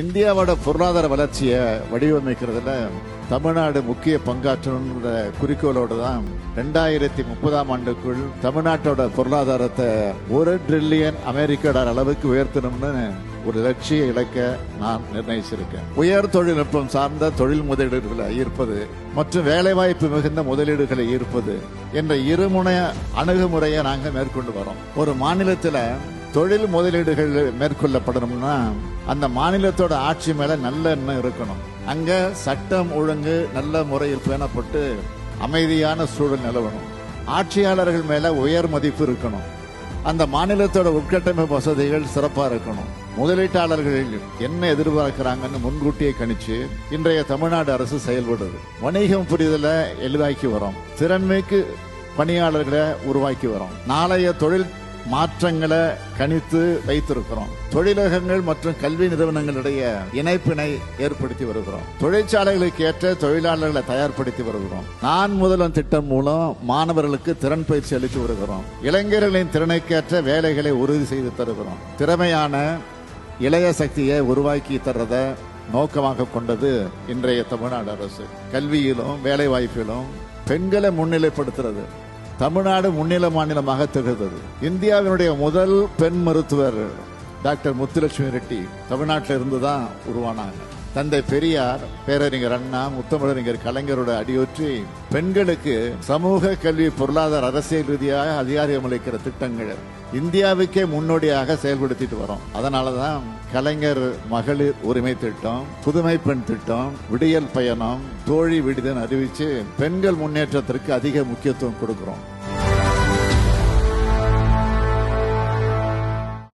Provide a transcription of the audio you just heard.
இந்தியாவோட பொருளாதார வளர்ச்சியை வடிவமைக்கிறதுல தமிழ்நாடு முக்கிய பங்காற்றணுன்ற குறிக்கோளோடு தான் ரெண்டாயிரத்தி முப்பதாம் ஆண்டுக்குள் தமிழ்நாட்டோட பொருளாதாரத்தை ஒரு ட்ரில்லியன் அமெரிக்க டாலர் அளவுக்கு உயர்த்தணும்னு ஒரு லட்சிய இலக்க நான் நிர்ணயிச்சிருக்கேன். உயர் தொழில்நுட்பம் சார்ந்த தொழில் முதலீடுகளை ஈர்ப்பது மற்றும் வேலைவாய்ப்பு மிகுந்த முதலீடுகளை ஈர்ப்பது என்ற இருமுனைய அணுகுமுறையை நாங்கள் மேற்கொண்டு வரோம். ஒரு மாநிலத்தில் தொழில் முதலீடுகள் மேற்கொள்ளப்படணும்னா அந்த மாநிலத்தோட ஆட்சி மேல நல்ல எண்ணம் இருக்கணும். அங்க சட்டம் ஒழுங்கு நல்ல முறையில் பேணப்பட்டு அமைதியான சூழல் நிலவணும். ஆட்சியாளர்கள் மேல உயர் மதிப்பு இருக்கணும். அந்த மாநிலத்தோட உட்கட்டமைப்பு வசதிகள் சிறப்பா இருக்கணும். முதலீட்டாளர்கள் என்ன எதிர்பார்க்கிறாங்கன்னு முன்கூட்டியே கணிச்சு இன்றைய தமிழ்நாடு அரசு செயல்படுது. வணிகம் புரிதலை எளிதாக்கி வரோம். திறன்மைக்கு பணியாளர்களை உருவாக்கி வரோம். நாளைய தொழில் மாற்றங்களை கணித்து வைத்திருக்கிறோம். தொழிலகங்கள் மற்றும் கல்வி நிறுவனங்களுடைய இணைப்பினை ஏற்படுத்தி வருகிறோம். தொழிற்சாலைகளுக்கு ஏற்ற தொழிலாளர்களை தயார்படுத்தி வருகிறோம். நான் முதலும் திட்டம் மூலம் மாணவர்களுக்கு திறன் பயிற்சி அளித்து வருகிறோம். இளைஞர்களின் திறனைக்கேற்ற வேலைகளை உறுதி செய்து தருகிறோம். திறமையான இளைய சக்தியை உருவாக்கி தர்றத நோக்கமாக கொண்டது இன்றைய தமிழ்நாடு அரசு. கல்வியிலும் வேலைவாய்ப்பிலும் பெண்களை முன்னிலைப்படுத்துறது. தமிழ்நாடு முன்னில மாநிலமாக திகழ்ந்தது. இந்தியாவினுடைய முதல் பெண் மருத்துவர் டாக்டர் முத்துலட்சுமி ரெட்டி தமிழ்நாட்டில் இருந்து தான் உருவானாங்க. தந்தை பெரியார் பேரறிஞர் அண்ணா முத்தமிழறிஞர் கலைஞரோட அடியொற்றி பெண்களுக்கு சமூக கல்வி பொருளாதார அரசியல் ரீதியாக அதிகாரம் அளிக்கிற திட்டங்கள் இந்தியாவுக்கே முன்னோடியாக செயல்படுத்திட்டு வரோம். அதனாலதான் கலைஞர் மகளிர் உரிமை திட்டம் புதுமை பெண் திட்டம் விடியல் பயணம் தோழி விடுதல் அறிவிச்சு பெண்கள் முன்னேற்றத்திற்கு அதிக முக்கியத்துவம் கொடுக்கிறோம்.